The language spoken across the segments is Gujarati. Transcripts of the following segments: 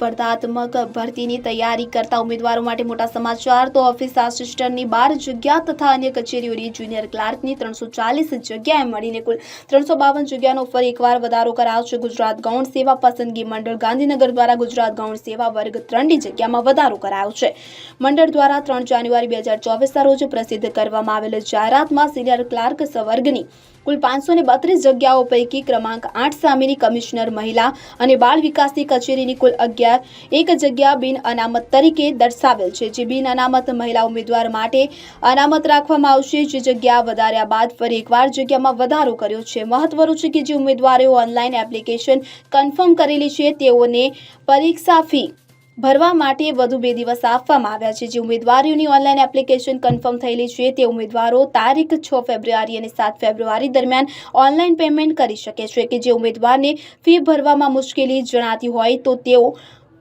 સ્પર્ધાત્મક ભરતીની તૈયારી કરતા ઉમેદવારો માટે મોટા સમાચાર. તો ઓફિસ આસિસ્ટન્ટની બાર જગ્યા તથા અન્ય કચેરીઓની જુનિયર ક્લાર્કની ત્રણસો ચાલીસ જગ્યાએ મળીને કુલ ત્રણસો બાવન જગ્યાનો ફરી એકવાર વધારો કરાયો છે. ગુજરાત ગૌણ સેવા પસંદગી મંડળ ગાંધીનગર દ્વારા ગુજરાત ગૌણ સેવા વર્ગ ત્રણની જગ્યામાં વધારો કરાયો છે. મંડળ દ્વારા ત્રણ જાન્યુઆરી બે હજાર ચોવીસના રોજ પ્રસિદ્ધ કરવામાં આવેલ જાહેરાતમાં સિનિયર ક્લાર્ક સવર્ગની કુલ પાંચસો ને બત્રીસ જગ્યાઓ પૈકી ક્રમાંક આઠ સામેની કમિશનર મહિલા અને બાળ વિકાસની કચેરીની કુલ અગિયાર. એક જગ્યા બિન અનામત તરીકે દર્શાવેલ છે, જે બિન અનામત મહિલા ઉમેદવાર માટે અનામત રાખવામાં આવશે. જે જગ્યા વધાર્યા બાદ ફરી એકવાર જગ્યામાં વધારો કર્યો છે. મહત્વનું છે કે જે ઉમેદવારોએ ઓનલાઈન એપ્લિકેશન કન્ફર્મ કરેલી છે, તેઓને પરીક્ષા ફી ભરવા માટે વધુ બે દિવસ આપવામાં આવ્યા છે. જે ઉમેદવારોની ઓનલાઈન એપ્લિકેશન કન્ફર્મ થયેલી છે, તે ઉમેદવારો તારીખ છ ફેબ્રુઆરી અને સાત ફેબ્રુઆરી દરમિયાન ઓનલાઈન પેમેન્ટ કરી શકે છે કે જે ઉમેદવારને ફી ભરવામાં મુશ્કેલી જણાતી હોય તો તેઓ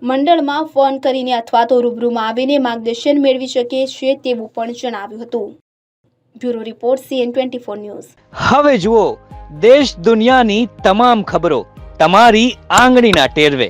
મંડળમાં ફોન કરીને અથવા તો રૂબરૂમાં આવીને માર્ગદર્શન મેળવી શકે છે તેવું પણ જણાવ્યું હતું. Bureau report, CN twenty four news. હવે જુઓ, દેશ દુનિયાની તમામ ખબરો તમારી આંગળીના ટેરવે.